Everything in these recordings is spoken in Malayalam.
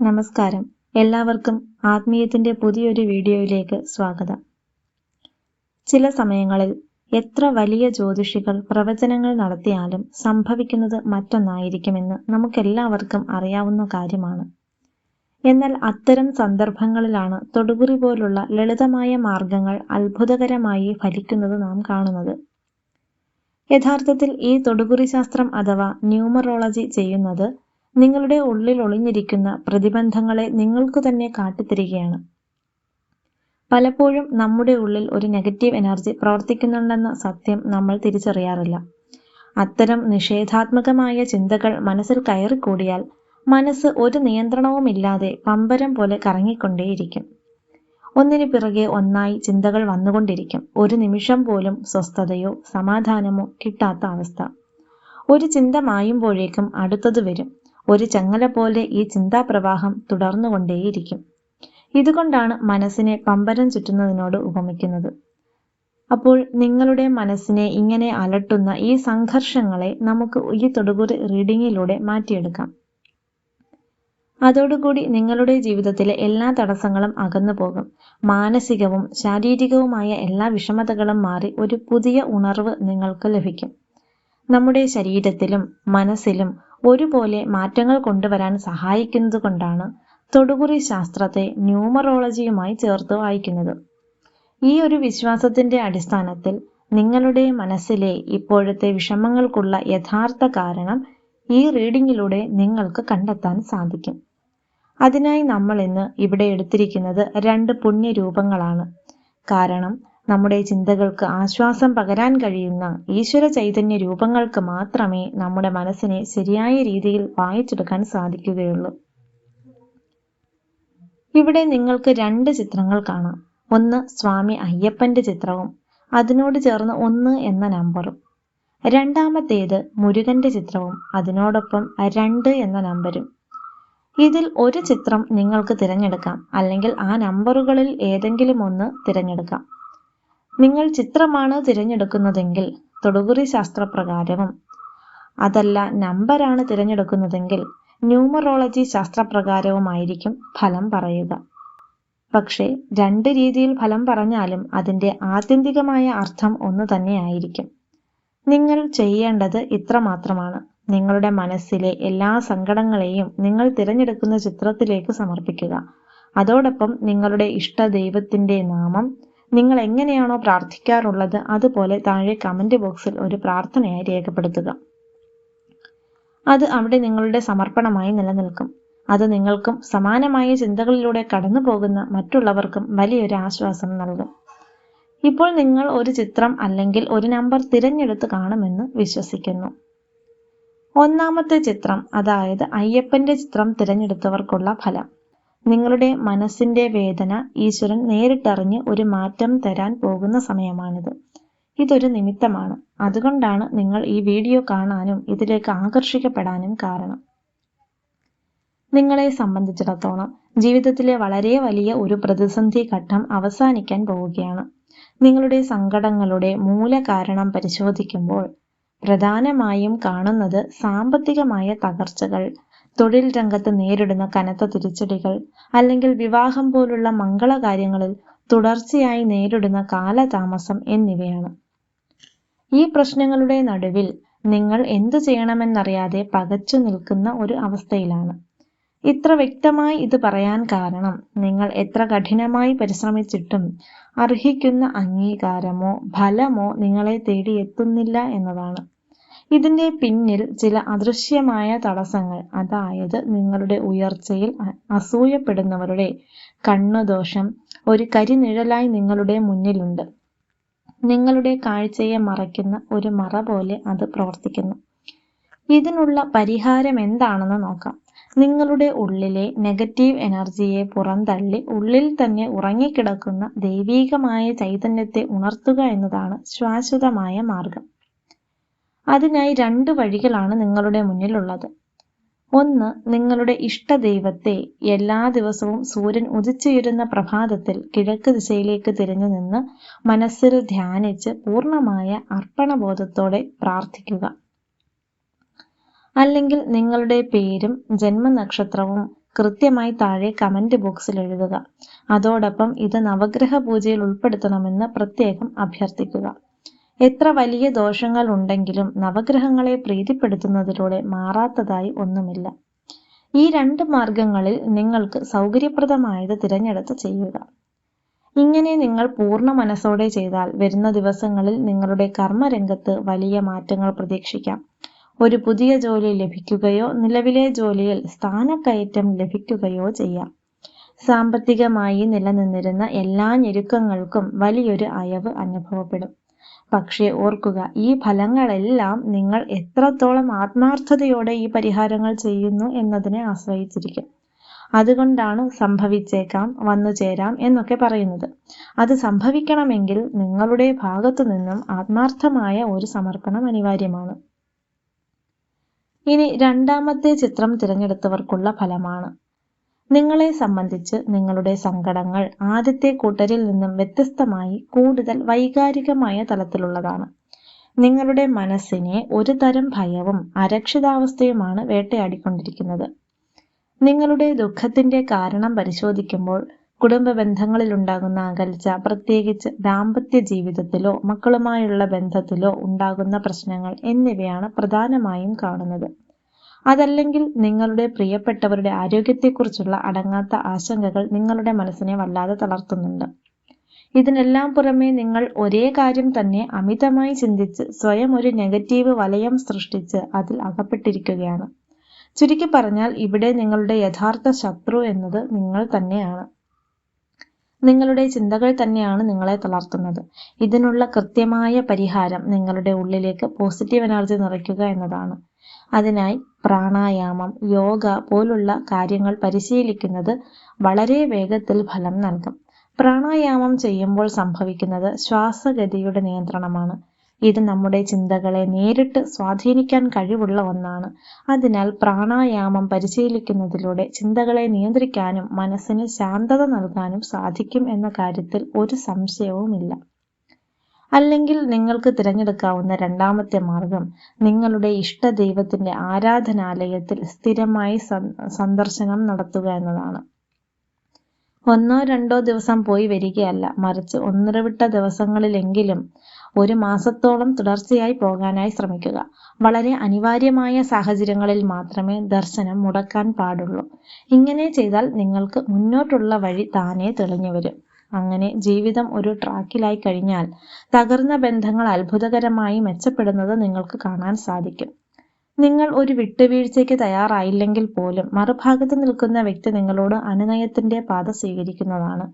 നമസ്കാരം. എല്ലാവർക്കും ആത്മീയത്തിന്റെ പുതിയൊരു വീഡിയോയിലേക്ക് സ്വാഗതം. ചില സമയങ്ങളിൽ എത്ര വലിയ ജ്യോതിഷികൾ പ്രവചനങ്ങൾ നടത്തിയാലും സംഭവിക്കുന്നത് മറ്റൊന്നായിരിക്കുമെന്ന് നമുക്കെല്ലാവർക്കും അറിയാവുന്ന കാര്യമാണ്. എന്നാൽ അത്തരം സന്ദർഭങ്ങളിലാണ് തൊടുകുറി പോലുള്ള ലളിതമായ മാർഗങ്ങൾ അത്ഭുതകരമായി ഫലിക്കുന്നത് നാം കാണുന്നത്. യഥാർത്ഥത്തിൽ ഈ തൊടുകുറി ശാസ്ത്രം അഥവാ ന്യൂമറോളജി ചെയ്യുന്നത് നിങ്ങളുടെ ഉള്ളിൽ ഒളിഞ്ഞിരിക്കുന്ന പ്രതിബന്ധങ്ങളെ നിങ്ങൾക്ക് തന്നെ കാട്ടിത്തരികയാണ്. പലപ്പോഴും നമ്മുടെ ഉള്ളിൽ ഒരു നെഗറ്റീവ് എനർജി പ്രവർത്തിക്കുന്നുണ്ടെന്ന സത്യം നമ്മൾ തിരിച്ചറിയാറില്ല. അത്തരം നിഷേധാത്മകമായ ചിന്തകൾ മനസ്സിൽ കയറിക്കൂടിയാൽ മനസ്സ് ഒരു നിയന്ത്രണവുമില്ലാതെ പമ്പരം പോലെ കറങ്ങിക്കൊണ്ടേയിരിക്കും. ഒന്നിനു പിറകെ ഒന്നായി ചിന്തകൾ വന്നുകൊണ്ടിരിക്കും. ഒരു നിമിഷം പോലും സ്വസ്ഥതയോ സമാധാനമോ കിട്ടാത്ത അവസ്ഥ. ഒരു ചിന്ത മായുമ്പോഴേക്കും അടുത്തത് വരും. ഒരു ചങ്ങല പോലെ ഈ ചിന്താപ്രവാഹം തുടർന്നുകൊണ്ടേയിരിക്കും. ഇതുകൊണ്ടാണ് മനസ്സിനെ പമ്പരം ചുറ്റുന്നതിനോട് ഉപമിക്കുന്നത്. അപ്പോൾ നിങ്ങളുടെ മനസ്സിനെ ഇങ്ങനെ അലട്ടുന്ന ഈ സംഘർഷങ്ങളെ നമുക്ക് ഈ തൊടുകുറി റീഡിങ്ങിലൂടെ മാറ്റിയെടുക്കാം. അതോടുകൂടി നിങ്ങളുടെ ജീവിതത്തിലെ എല്ലാ തടസ്സങ്ങളും അകന്നു പോകും. മാനസികവും ശാരീരികവുമായ എല്ലാ വിഷമതകളും മാറി ഒരു പുതിയ ഉണർവ് നിങ്ങൾക്ക് ലഭിക്കും. നമ്മുടെ ശരീരത്തിലും മനസ്സിലും ഒരുപോലെ മാറ്റങ്ങൾ കൊണ്ടുവരാൻ സഹായിക്കുന്നത് കൊണ്ടാണ് തൊടുകുറി ശാസ്ത്രത്തെ ന്യൂമറോളജിയുമായി ചേർത്ത് വായിക്കുന്നത്. ഈ ഒരു വിശ്വാസത്തിന്റെ അടിസ്ഥാനത്തിൽ നിങ്ങളുടെ മനസ്സിലെ ഇപ്പോഴത്തെ വിഷമങ്ങൾക്കുള്ള യഥാർത്ഥ കാരണം ഈ റീഡിങ്ങിലൂടെ നിങ്ങൾക്ക് കണ്ടെത്താൻ സാധിക്കും. അതിനായി നമ്മൾ ഇന്ന് ഇവിടെ എടുത്തിരിക്കുന്നത് രണ്ട് പുണ്യരൂപങ്ങളാണ്. കാരണം നമ്മുടെ ചിന്തകൾക്ക് ആശ്വാസം പകരാൻ കഴിയുന്ന ഈശ്വര ചൈതന്യ രൂപങ്ങൾക്ക് മാത്രമേ നമ്മുടെ മനസ്സിനെ ശരിയായ രീതിയിൽ വായിച്ചെടുക്കാൻ സാധിക്കുകയുള്ളൂ. ഇവിടെ നിങ്ങൾക്ക് രണ്ട് ചിത്രങ്ങൾ കാണാം. ഒന്ന് സ്വാമി അയ്യപ്പന്റെ ചിത്രവും അതിനോട് ചേർന്ന് ഒന്ന് എന്ന നമ്പറും. രണ്ടാമത്തേത് മുരുകന്റെ ചിത്രവും അതിനോടൊപ്പം രണ്ട് എന്ന നമ്പരും. ഇതിൽ ഒരു ചിത്രം നിങ്ങൾക്ക് തിരഞ്ഞെടുക്കാം അല്ലെങ്കിൽ ആ നമ്പറുകളിൽ ഏതെങ്കിലും ഒന്ന് തിരഞ്ഞെടുക്കാം. നിങ്ങൾ ചിത്രമാണ് തിരഞ്ഞെടുക്കുന്നതെങ്കിൽ തൊടുകുറി ശാസ്ത്രപ്രകാരവും. അതല്ല നമ്പറാണ് തിരഞ്ഞെടുക്കുന്നതെങ്കിൽ ന്യൂമറോളജി ശാസ്ത്രപ്രകാരവുമായിരിക്കും ഫലം പറയുക. പക്ഷേ രണ്ട് രീതിയിൽ ഫലം പറഞ്ഞാലും അതിന്റെ ആത്യന്തികമായ അർത്ഥം ഒന്ന് തന്നെയായിരിക്കും. നിങ്ങൾ ചെയ്യേണ്ടത് ഇത്ര മാത്രമാണ് നിങ്ങളുടെ മനസ്സിലെ എല്ലാ സങ്കടങ്ങളെയും നിങ്ങൾ തിരഞ്ഞെടുക്കുന്ന ചിത്രത്തിലേക്ക് സമർപ്പിക്കുക. അതോടൊപ്പം നിങ്ങളുടെ ഇഷ്ട ദൈവത്തിന്റെ നാമം നിങ്ങൾ എങ്ങനെയാണോ പ്രാർത്ഥിക്കാറുള്ളത് അതുപോലെ താഴെ കമന്റ് ബോക്സിൽ ഒരു പ്രാർത്ഥനയായി രേഖപ്പെടുത്തുക. അത് അവിടെ നിങ്ങളുടെ സമർപ്പണമായി നിലനിൽക്കും. അത് നിങ്ങൾക്കും സമാനമായ ചിന്തകളിലൂടെ കടന്നു പോകുന്ന മറ്റുള്ളവർക്കും വലിയൊരു ആശ്വാസം നൽകും. ഇപ്പോൾ നിങ്ങൾ ഒരു ചിത്രം അല്ലെങ്കിൽ ഒരു നമ്പർ തിരഞ്ഞെടുത്ത് കാണുമെന്ന് വിശ്വസിക്കുന്നു. ഒന്നാമത്തെ ചിത്രം അതായത് അയ്യപ്പന്റെ ചിത്രം തിരഞ്ഞെടുത്തവർക്കുള്ള ഫലം. നിങ്ങളുടെ മനസ്സിന്റെ വേദന ഈശ്വരൻ നേരിട്ടറിഞ്ഞ് ഒരു മാറ്റം തരാൻ പോകുന്ന സമയമാണിത്. ഇതൊരു നിമിത്തമാണ്. അതുകൊണ്ടാണ് നിങ്ങൾ ഈ വീഡിയോ കാണാനും ഇതിലേക്ക് ആകർഷിക്കപ്പെടാനും കാരണം. നിങ്ങളെ സംബന്ധിച്ചിടത്തോളം ജീവിതത്തിലെ വളരെ വലിയ ഒരു പ്രതിസന്ധി ഘട്ടം അവസാനിക്കാൻ പോവുകയാണ്. നിങ്ങളുടെ സങ്കടങ്ങളുടെ മൂലകാരണം പരിശോധിക്കുമ്പോൾ പ്രധാനമായും കാണുന്നത് സാമ്പത്തികമായ തകർച്ചകൾ തൊഴിൽ രംഗത്ത് നേരിടുന്ന കനത്ത തിരിച്ചടികൾ അല്ലെങ്കിൽ വിവാഹം പോലുള്ള മംഗളകാര്യങ്ങളിൽ തുടർച്ചയായി നേരിടുന്ന കാലതാമസം എന്നിവയാണ്. ഈ പ്രശ്നങ്ങളുടെ നടുവിൽ നിങ്ങൾ എന്തു ചെയ്യണമെന്നറിയാതെ പകച്ചു നിൽക്കുന്ന ഒരു അവസ്ഥയിലാണ്. ഇത്ര വ്യക്തമായി ഇത് പറയാൻ കാരണം നിങ്ങൾ എത്ര കഠിനമായി പരിശ്രമിച്ചിട്ടും അർഹിക്കുന്ന അംഗീകാരമോ ഫലമോ നിങ്ങളെ തേടി എത്തുന്നില്ല എന്നതാണ്. ഇതിന്റെ പിന്നിൽ ചില അദൃശ്യമായ തടസ്സങ്ങൾ. അതായത് നിങ്ങളുടെ ഉയർച്ചയിൽ അസൂയപ്പെടുന്നവരുടെ കണ്ണുദോഷം. ഒരു കരിനിഴലായി നിങ്ങളുടെ മുന്നിലുണ്ട്. നിങ്ങളുടെ കാഴ്ചയെ മറയ്ക്കുന്ന ഒരു മറ പോലെ അത് പ്രവർത്തിക്കുന്നു. ഇതിനുള്ള പരിഹാരം എന്താണെന്ന് നോക്കാം. നിങ്ങളുടെ ഉള്ളിലെ നെഗറ്റീവ് എനർജിയെ പുറന്തള്ളി ഉള്ളിൽ തന്നെ ഉറങ്ങിക്കിടക്കുന്ന ദൈവീകമായ ചൈതന്യത്തെ ഉണർത്തുക എന്നതാണ് ശാശ്വതമായ മാർഗം. അതിനായി രണ്ട് വഴികളാണ് നിങ്ങളുടെ മുന്നിലുള്ളത്. ഒന്ന് നിങ്ങളുടെ ഇഷ്ടദൈവത്തെ എല്ലാ ദിവസവും സൂര്യൻ ഉദിച്ചുയരുന്ന പ്രഭാതത്തിൽ കിഴക്ക് ദിശയിലേക്ക് തിരിഞ്ഞു നിന്ന് മനസ്സിൽ ധ്യാനിച്ച് പൂർണമായ അർപ്പണബോധത്തോടെ പ്രാർത്ഥിക്കുക. അല്ലെങ്കിൽ നിങ്ങളുടെ പേരും ജന്മനക്ഷത്രവും കൃത്യമായി താഴെ കമന്റ് ബോക്സിൽ എഴുതുക. അതോടൊപ്പം ഇത് നവഗ്രഹ പൂജയിൽ ഉൾപ്പെടുത്തണമെന്ന് പ്രത്യേകം അഭ്യർത്ഥിക്കുക. എത്ര വലിയ ദോഷങ്ങൾ ഉണ്ടെങ്കിലും നവഗ്രഹങ്ങളെ പ്രീതിപ്പെടുത്തുന്നതിലൂടെ മാറാത്തതായി ഒന്നുമില്ല. ഈ രണ്ട് മാർഗങ്ങളിൽ നിങ്ങൾക്ക് സൗകര്യപ്രദമായത് തിരഞ്ഞെടുത്ത് ചെയ്യുക. ഇങ്ങനെ നിങ്ങൾ പൂർണ മനസ്സോടെ ചെയ്താൽ വരുന്ന ദിവസങ്ങളിൽ നിങ്ങളുടെ കർമ്മരംഗത്ത് വലിയ മാറ്റങ്ങൾ പ്രതീക്ഷിക്കാം. ഒരു പുതിയ ജോലി ലഭിക്കുകയോ നിലവിലെ ജോലിയിൽ സ്ഥാനക്കയറ്റം ലഭിക്കുകയോ ചെയ്യാം. സാമ്പത്തികമായി നിലനിന്നിരുന്ന എല്ലാ ഞെരുക്കങ്ങൾക്കും വലിയൊരു അയവ് അനുഭവപ്പെടും. പക്ഷേ ഓർക്കുക ഈ ഫലങ്ങളെല്ലാം നിങ്ങൾ എത്രത്തോളം ആത്മാർത്ഥതയോടെ ഈ പരിഹാരങ്ങൾ ചെയ്യുന്നു എന്നതിനെ ആശ്രയിച്ചിരിക്കും. അതുകൊണ്ടാണ് സംഭവിച്ചേക്കാം വന്നു ചേരാം എന്നൊക്കെ പറയുന്നത്. അത് സംഭവിക്കണമെങ്കിൽ നിങ്ങളുടെ ഭാഗത്തു നിന്നും ആത്മാർത്ഥമായ ഒരു സമർപ്പണം അനിവാര്യമാണ്. ഇനി രണ്ടാമത്തെ ചിത്രം തിരഞ്ഞെടുത്തവർക്കുള്ള ഫലമാണ്. നിങ്ങളെ സംബന്ധിച്ച് നിങ്ങളുടെ സങ്കടങ്ങൾ ആദ്യത്തെ കൂട്ടരിൽ നിന്നും വ്യത്യസ്തമായി കൂടുതൽ വൈകാരികമായ തലത്തിലുള്ളതാണ്. നിങ്ങളുടെ മനസ്സിനെ ഒരു തരം ഭയവും അരക്ഷിതാവസ്ഥയുമാണ് വേട്ടയാടിക്കൊണ്ടിരിക്കുന്നത്. നിങ്ങളുടെ ദുഃഖത്തിന്റെ കാരണം പരിശോധിക്കുമ്പോൾ കുടുംബ ബന്ധങ്ങളിൽ ഉണ്ടാകുന്ന അകൽച്ച പ്രത്യേകിച്ച് ദാമ്പത്യ ജീവിതത്തിലോ മക്കളുമായുള്ള ബന്ധത്തിലോ ഉണ്ടാകുന്ന പ്രശ്നങ്ങൾ എന്നിവയാണ് പ്രധാനമായും കാണുന്നത്. അതല്ലെങ്കിൽ നിങ്ങളുടെ പ്രിയപ്പെട്ടവരുടെ ആരോഗ്യത്തെക്കുറിച്ചുള്ള അടങ്ങാത്ത ആശങ്കകൾ നിങ്ങളുടെ മനസ്സിനെ വല്ലാതെ തളർത്തുന്നുണ്ട്. ഇതിനെല്ലാം പുറമെ നിങ്ങൾ ഒരേ കാര്യം തന്നെ അമിതമായി ചിന്തിച്ച് സ്വയം ഒരു നെഗറ്റീവ് വലയം സൃഷ്ടിച്ച് അതിൽ അകപ്പെട്ടിരിക്കുകയാണ്. ചുരുക്കി പറഞ്ഞാൽ ഇവിടെ നിങ്ങളുടെ യഥാർത്ഥ ശത്രു എന്നത് നിങ്ങൾ തന്നെയാണ്. നിങ്ങളുടെ ചിന്തകൾ തന്നെയാണ് നിങ്ങളെ തളർത്തുന്നത്. ഇതിനുള്ള കൃത്യമായ പരിഹാരം നിങ്ങളുടെ ഉള്ളിലേക്ക് പോസിറ്റീവ് എനർജി നിറയ്ക്കുക എന്നതാണ്. അതിനായി പ്രാണായാമം യോഗ പോലുള്ള കാര്യങ്ങൾ പരിശീലിക്കുന്നത് വളരെ വേഗത്തിൽ ഫലം നൽകും. പ്രാണായാമം ചെയ്യുമ്പോൾ സംഭവിക്കുന്നത് ശ്വാസഗതിയുടെ നിയന്ത്രണമാണ്. ഇത് നമ്മുടെ ചിന്തകളെ നേരിട്ട് സ്വാധീനിക്കാൻ കഴിവുള്ള ഒന്നാണ്. അതിനാൽ പ്രാണായാമം പരിശീലിക്കുന്നതിലൂടെ ചിന്തകളെ നിയന്ത്രിക്കാനും മനസ്സിന് ശാന്തത നൽകാനും സാധിക്കും എന്ന കാര്യത്തിൽ ഒരു സംശയവുമില്ല. അല്ലെങ്കിൽ നിങ്ങൾക്ക് തിരഞ്ഞെടുക്കാവുന്ന രണ്ടാമത്തെ മാർഗം നിങ്ങളുടെ ഇഷ്ട ദൈവത്തിന്റെ ആരാധനാലയത്തിൽ സ്ഥിരമായി സന്ദർശനം നടത്തുക എന്നതാണ്. ഒന്നോ രണ്ടോ ദിവസം പോയി വരികയല്ല മറിച്ച് ഒന്നിടവിട്ട ദിവസങ്ങളിലെങ്കിലും ഒരു മാസത്തോളം തുടർച്ചയായി പോകാനായി ശ്രമിക്കുക. വളരെ അനിവാര്യമായ സാഹചര്യങ്ങളിൽ മാത്രമേ ദർശനം മുടക്കാൻ പാടുള്ളൂ. ഇങ്ങനെ ചെയ്താൽ നിങ്ങൾക്ക് മുന്നോട്ടുള്ള വഴി താനേ തെളിഞ്ഞു വരും. അങ്ങനെ ജീവിതം ഒരു ട്രാക്കിലായി കഴിഞ്ഞാൽ തകർന്ന ബന്ധങ്ങൾ അത്ഭുതകരമായി മെച്ചപ്പെടുന്നത് നിങ്ങൾക്ക് കാണാൻ സാധിക്കും. നിങ്ങൾ ഒരു വിട്ടുവീഴ്ചയ്ക്ക് തയ്യാറായില്ലെങ്കിൽ പോലും മറുഭാഗത്ത് നിൽക്കുന്ന വ്യക്തി നിങ്ങളോട് അനുനയത്തിന്റെ പാത സ്വീകരിക്കുന്നതാണ്.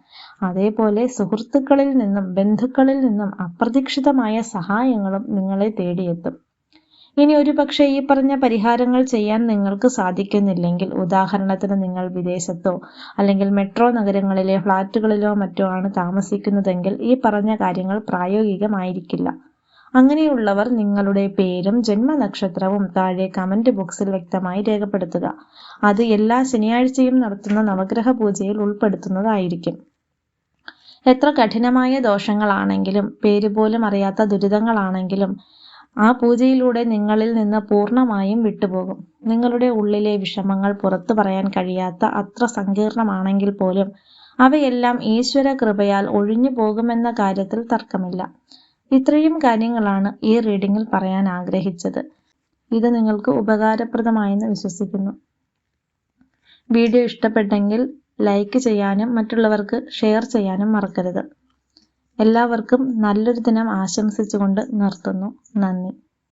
അതേപോലെ സുഹൃത്തുക്കളിൽ നിന്നും ബന്ധുക്കളിൽ നിന്നും അപ്രതീക്ഷിതമായ സഹായങ്ങളും നിങ്ങളെ തേടിയെത്തും. ഇനി ഒരു പക്ഷേ ഈ പറഞ്ഞ പരിഹാരങ്ങൾ ചെയ്യാൻ നിങ്ങൾക്ക് സാധിക്കുന്നില്ലെങ്കിൽ ഉദാഹരണത്തിന് നിങ്ങൾ വിദേശത്തോ അല്ലെങ്കിൽ മെട്രോ നഗരങ്ങളിലെ ഫ്ളാറ്റുകളിലോ മറ്റോ ആണ് താമസിക്കുന്നതെങ്കിൽ ഈ പറഞ്ഞ കാര്യങ്ങൾ പ്രായോഗികമായിരിക്കില്ല. അങ്ങനെയുള്ളവർ നിങ്ങളുടെ പേരും ജന്മനക്ഷത്രവും താഴെ കമന്റ് ബോക്സിൽ വ്യക്തമായി രേഖപ്പെടുത്തുക. അത് എല്ലാ ശനിയാഴ്ചയും നടത്തുന്ന നവഗ്രഹ പൂജയിൽ ഉൾപ്പെടുത്തുന്നതായിരിക്കും. എത്ര കഠിനമായ ദോഷങ്ങളാണെങ്കിലും പേര് പോലും അറിയാത്ത ദുരിതങ്ങളാണെങ്കിലും ആ പൂജയിലൂടെ നിങ്ങളിൽ നിന്ന് പൂർണമായും വിട്ടുപോകും. നിങ്ങളുടെ ഉള്ളിലെ വിഷമങ്ങൾ പുറത്തു പറയാൻ കഴിയാത്ത അത്ര സങ്കീർണമാണെങ്കിൽ പോലും അവയെല്ലാം ഈശ്വര കൃപയാൽ ഒഴിഞ്ഞു പോകുമെന്ന കാര്യത്തിൽ തർക്കമില്ല. ഇത്രയും കാര്യങ്ങളാണ് ഈ റീഡിങ്ങിൽ പറയാൻ ആഗ്രഹിച്ചത്. ഇത് നിങ്ങൾക്ക് ഉപകാരപ്രദമായെന്ന് വിശ്വസിക്കുന്നു. വീഡിയോ ഇഷ്ടപ്പെട്ടെങ്കിൽ ലൈക്ക് ചെയ്യാനും മറ്റുള്ളവർക്ക് ഷെയർ ചെയ്യാനും മറക്കരുത്. എല്ലാവർക്കും നല്ലൊരു ദിനം ആശംസിച്ചുകൊണ്ട് നിർത്തുന്നു. നന്ദി.